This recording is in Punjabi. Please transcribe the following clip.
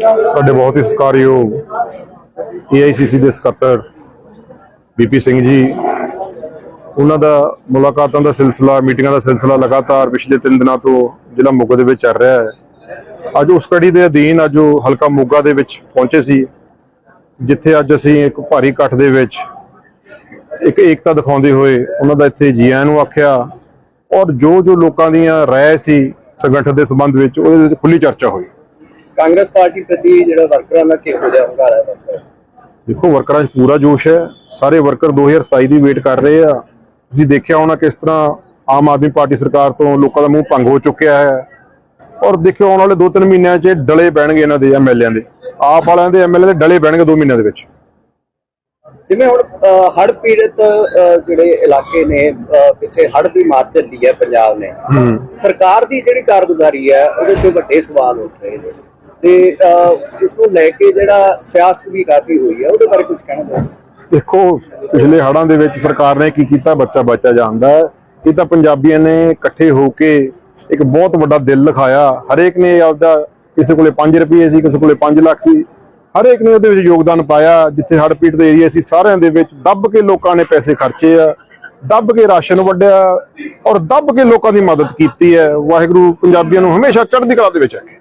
ਸਾਡੇ ਬਹੁਤ ਹੀ ਸਤਿਕਾਰਯੋਗ ਏਆਈਸੀਸੀ ਦੇ ਸਕੱਤਰ ਬੀਪੀ ਸਿੰਘ ਜੀ, ਉਹਨਾਂ ਦਾ ਮੁਲਾਕਾਤਾਂ ਦਾ ਸਿਲਸਿਲਾ, ਮੀਟਿੰਗਾਂ ਦਾ ਸਿਲਸਿਲਾ ਲਗਾਤਾਰ ਪਿਛਲੇ 3 ਦਿਨਾਂ ਤੋਂ ਜ਼ਿਲ੍ਹਾ ਮੋਗਾ ਦੇ ਵਿੱਚ ਚੱਲ ਰਿਹਾ ਹੈ। ਅੱਜ ਉਸ ਕੜੀ ਦੇ ਅਧੀਨ ਅੱਜ ਉਹ ਹਲਕਾ ਮੋਗਾ ਦੇ ਵਿੱਚ ਪਹੁੰਚੇ ਸੀ, ਜਿੱਥੇ ਅੱਜ ਅਸੀਂ ਇੱਕ ਭਾਰੀ ਇਕੱਠ ਦੇ ਵਿੱਚ ਇੱਕ ਏਕਤਾ ਦਿਖਾਉਂਦੇ ਹੋਏ ਉਹਨਾਂ ਦਾ ਇੱਥੇ ਜੀ ਆਇਆਂ ਨੂੰ ਆਖਿਆ ਔਰ ਜੋ ਜੋ ਲੋਕਾਂ ਦੀਆਂ ਰਾਏ ਸੀ ਸੰਗਠਨ ਦੇ ਸੰਬੰਧ ਵਿੱਚ, ਉਹਦੇ ਵਿੱਚ ਖੁੱਲੀ ਚਰਚਾ ਹੋਈ। ਕਾਂਗਰਸ ਪਾਰਟੀ ਪ੍ਰਤੀ ਜਿਹੜਾ ਵਰਕਰਾਂ ਦਾ ਕਿਹੋ ਜਿਹਾ ਹੁੰਗਾਰਾ ਹੈ ਦੇਖੋ ਵਰਕਰਾਂ 'ਚ ਪੂਰਾ ਜੋਸ਼ ਹੈ। ਸਾਰੇ ਵਰਕਰ 2027 ਦੀ ਵੇਟ ਕਰ ਰਹੇ ਆ। ਤੁਸੀਂ ਦੇਖਿਆ ਹੋਣਾ ਕਿਸ ਤਰ੍ਹਾਂ ਆਮ ਆਦਮੀ ਪਾਰਟੀ ਸਰਕਾਰ ਤੋਂ ਲੋਕਾਂ ਦਾ ਮੂੰਹ ਭੰਗ ਹੋ ਚੁੱਕਿਆ ਹੈ। ਔਰ ਦੇਖਿਓ ਆਉਣ ਵਾਲੇ 2-3 ਮਹੀਨਿਆਂ 'ਚ ਡਲੇ ਪੈਣਗੇ ਇਹਨਾਂ ਦੇ ਐਮਐਲਏਆਂ ਦੇ। ਆਪ ਵਾਲਿਆਂ ਦੇ ਐਮਐਲਏ ਦੇ ਡਲੇ ਪੈਣਗੇ 2 ਮਹੀਨਿਆਂ ਦੇ ਵਿੱਚ। ਜਿਵੇਂ ਹੁਣ ਹੜ ਪੀੜਤ ਜਿਹੜੇ ਇਲਾਕੇ ਨੇ ਪਿੱਛੇ ਹੜ ਦੀ ਮਾਰ ਚੱਲੀ ਹੈ ਪੰਜਾਬ ਨੇ। ਸਰਕਾਰ ਦੀ ਜਿਹੜੀ ਕਾਰਗੁਜ਼ਾਰੀ ਹੈ ਉਹਦੇ ਤੇ ਵੱਡੇ ਸਵਾਲ ਉੱਠ ਰਹੇ ਨੇ। ਤੇ ਇਸ ਨੂੰ ਲੈ ਕੇ ਜਿਹੜਾ ਸਿਆਸਤ ਵੀ ਕਾਫੀ ਹੋਈ ਹੈ, ਉਹਦੇ ਬਾਰੇ ਕੁਝ ਕਹਿਣਾ ਚਾਹੁੰਦੇ ਦੇਖੋ, ਪਿਛਲੇ ਹੜ੍ਹਾਂ ਦੇ ਵਿੱਚ ਸਰਕਾਰ ਨੇ ਕੀ ਕੀਤਾ? ਬੱਚਾ ਬੱਚਾ ਜਾਣਦਾ ਹੈ। ਇਹ ਤਾਂ ਪੰਜਾਬੀਆਂ ਨੇ ਇਕੱਠੇ ਹੋ ਕੇ ਇੱਕ ਬਹੁਤ ਵੱਡਾ ਦਿਲ ਦਿਖਾਇਆ ਹਰੇਕ ਨੇ ਆਪਦਾ ਕਿਸੇ ਕੋਲੇ 5 ਰੁਪਏ ਸੀ, ਕਿਸੇ ਕੋਲੇ 5 ਲੱਖ ਸੀ। ਹਰੇਕ ਨੇ ਉਹਦੇ ਵਿੱਚ ਯੋਗਦਾਨ ਪਾਇਆ। ਜਿੱਥੇ ਹੜ੍ਹ ਪੀੜਤ ਏਰੀਆ ਸੀ, ਸਾਰਿਆਂ ਦੇ ਵਿੱਚ ਦੱਬ ਕੇ ਲੋਕਾਂ ਨੇ ਪੈਸੇ ਖਰਚੇ ਆ। ਦੱਬ ਕੇ ਰਾਸ਼ਨ ਵੰਡਿਆ ਔਰ ਦੱਬ ਕੇ ਲੋਕਾਂ ਦੀ ਮਦਦ ਕੀਤੀ ਹੈ। ਵਾਹਿਗੁਰੂ ਪੰਜਾਬੀਆਂ ਨੂੰ ਹਮੇਸ਼ਾ ਚੜ੍ਹਦੀ ਕਲਾ ਦੇ ਵਿੱਚ ਰੱਖੇ।